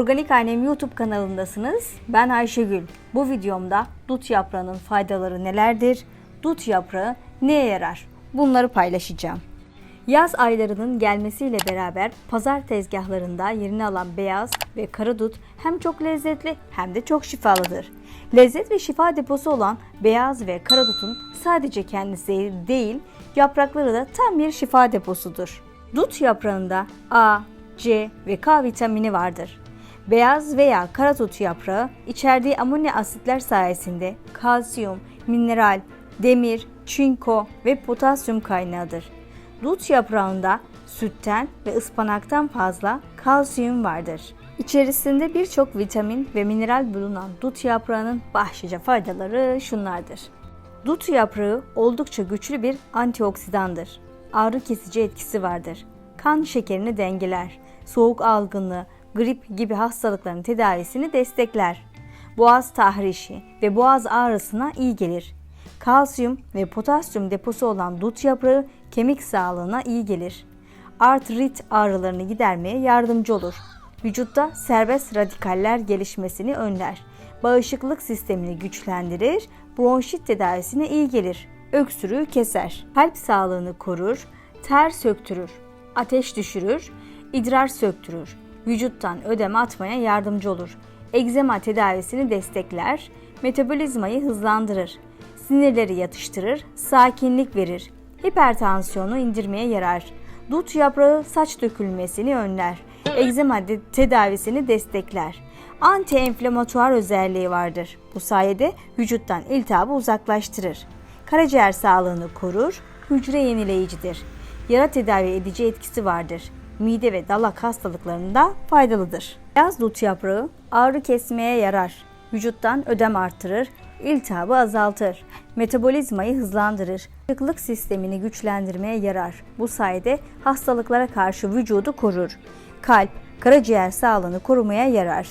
Organik Annem YouTube kanalındasınız. Ben Ayşegül. Bu videomda dut yaprağının faydaları nelerdir? Dut yaprağı neye yarar? Bunları paylaşacağım. Yaz aylarının gelmesiyle beraber pazar tezgahlarında yerini alan beyaz ve kara dut hem çok lezzetli hem de çok şifalıdır. Lezzet ve şifa deposu olan beyaz ve kara dutun sadece kendisi değil, yaprakları da tam bir şifa deposudur. Dut yaprağında A, C ve K vitamini vardır. Beyaz veya kara dut yaprağı içerdiği amino asitler sayesinde kalsiyum, mineral, demir, çinko ve potasyum kaynağıdır. Dut yaprağında sütten ve ıspanaktan fazla kalsiyum vardır. İçerisinde birçok vitamin ve mineral bulunan dut yaprağının başlıca faydaları şunlardır. Dut yaprağı oldukça güçlü bir antioksidandır. Ağrı kesici etkisi vardır. Kan şekerini dengeler. Soğuk algınlığı, grip gibi hastalıkların tedavisini destekler. Boğaz tahrişi ve boğaz ağrısına iyi gelir. Kalsiyum ve potasyum deposu olan dut yaprağı kemik sağlığına iyi gelir. Artrit ağrılarını gidermeye yardımcı olur. Vücutta serbest radikaller gelişmesini önler. Bağışıklık sistemini güçlendirir, bronşit tedavisine iyi gelir. Öksürüğü keser. Kalp sağlığını korur, ter söktürür, ateş düşürür, idrar söktürür. Vücuttan ödem atmaya yardımcı olur. Egzema tedavisini destekler, metabolizmayı hızlandırır. Sinirleri yatıştırır, sakinlik verir. Hipertansiyonu indirmeye yarar. Dut yaprağı saç dökülmesini önler. Egzema tedavisini destekler. Anti-enflamatuar özelliği vardır. Bu sayede vücuttan iltihabı uzaklaştırır. Karaciğer sağlığını korur, hücre yenileyicidir. Yara tedavi edici etkisi vardır. Mide ve dalak hastalıklarında faydalıdır. Beyaz dut yaprağı ağrı kesmeye yarar. Vücuttan ödem artırır, iltihabı azaltır. Metabolizmayı hızlandırır. Bağışıklık sistemini güçlendirmeye yarar. Bu sayede hastalıklara karşı vücudu korur. Kalp, karaciğer sağlığını korumaya yarar.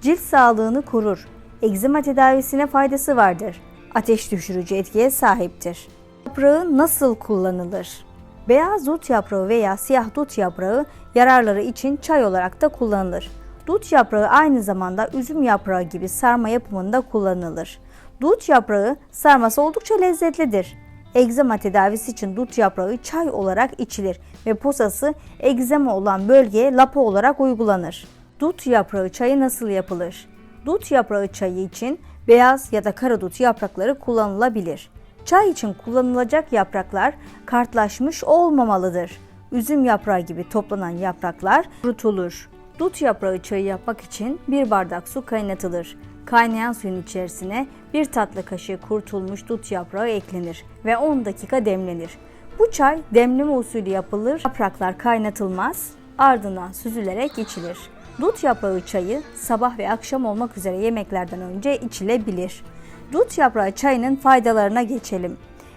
Cilt sağlığını korur. Egzama tedavisine faydası vardır. Ateş düşürücü etkiye sahiptir. Yaprağı nasıl kullanılır? Beyaz dut yaprağı veya siyah dut yaprağı yararları için çay olarak da kullanılır. Dut yaprağı aynı zamanda üzüm yaprağı gibi sarma yapımında kullanılır. Dut yaprağı sarması oldukça lezzetlidir. Egzama tedavisi için dut yaprağı çay olarak içilir ve posası egzama olan bölgeye lapa olarak uygulanır. Dut yaprağı çayı nasıl yapılır? Dut yaprağı çayı için beyaz ya da kara dut yaprakları kullanılabilir. Çay için kullanılacak yapraklar kartlaşmış olmamalıdır. Üzüm yaprağı gibi toplanan yapraklar kurutulur. Dut yaprağı çayı yapmak için bir bardak su kaynatılır. Kaynayan suyun içerisine bir tatlı kaşığı kurutulmuş dut yaprağı eklenir ve 10 dakika demlenir. Bu çay demleme usulü yapılır, yapraklar kaynatılmaz, ardından süzülerek içilir. Dut yaprağı çayı sabah ve akşam olmak üzere yemeklerden önce içilebilir. Dut yaprağı çayının faydalarına geçelim.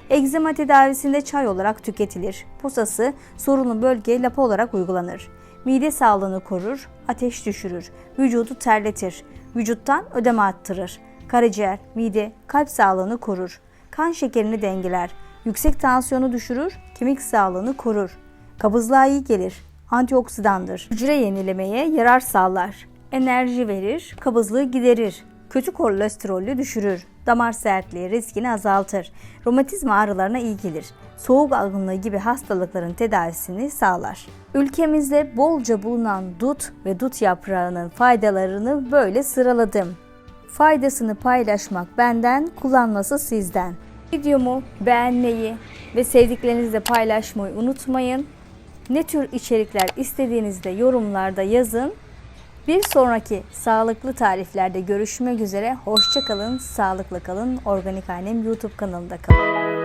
Egzama tedavisinde çay olarak tüketilir. Posası sorunlu bölgeye lapa olarak uygulanır. Mide sağlığını korur, ateş düşürür, vücudu terletir, vücuttan ödeme attırır. Karaciğer, mide, kalp sağlığını korur. Kan şekerini dengeler, yüksek tansiyonu düşürür, kemik sağlığını korur. Kabızlığa iyi gelir, antioksidandır. Hücre yenilemeye yarar sağlar. Enerji verir, kabızlığı giderir. Kötü kolesterolü düşürür. Damar sertliği riskini azaltır. Romatizma ağrılarına iyi gelir. Soğuk algınlığı gibi hastalıkların tedavisini sağlar. Ülkemizde bolca bulunan dut ve dut yaprağının faydalarını böyle sıraladım. Faydasını paylaşmak benden, kullanması sizden. Videomu beğenmeyi ve sevdiklerinizle paylaşmayı unutmayın. Ne tür içerikler istediğinizde yorumlarda yazın. Bir sonraki sağlıklı tariflerde görüşmek üzere. Hoşça kalın, sağlıklı kalın. Organik Annem YouTube kanalında kalın.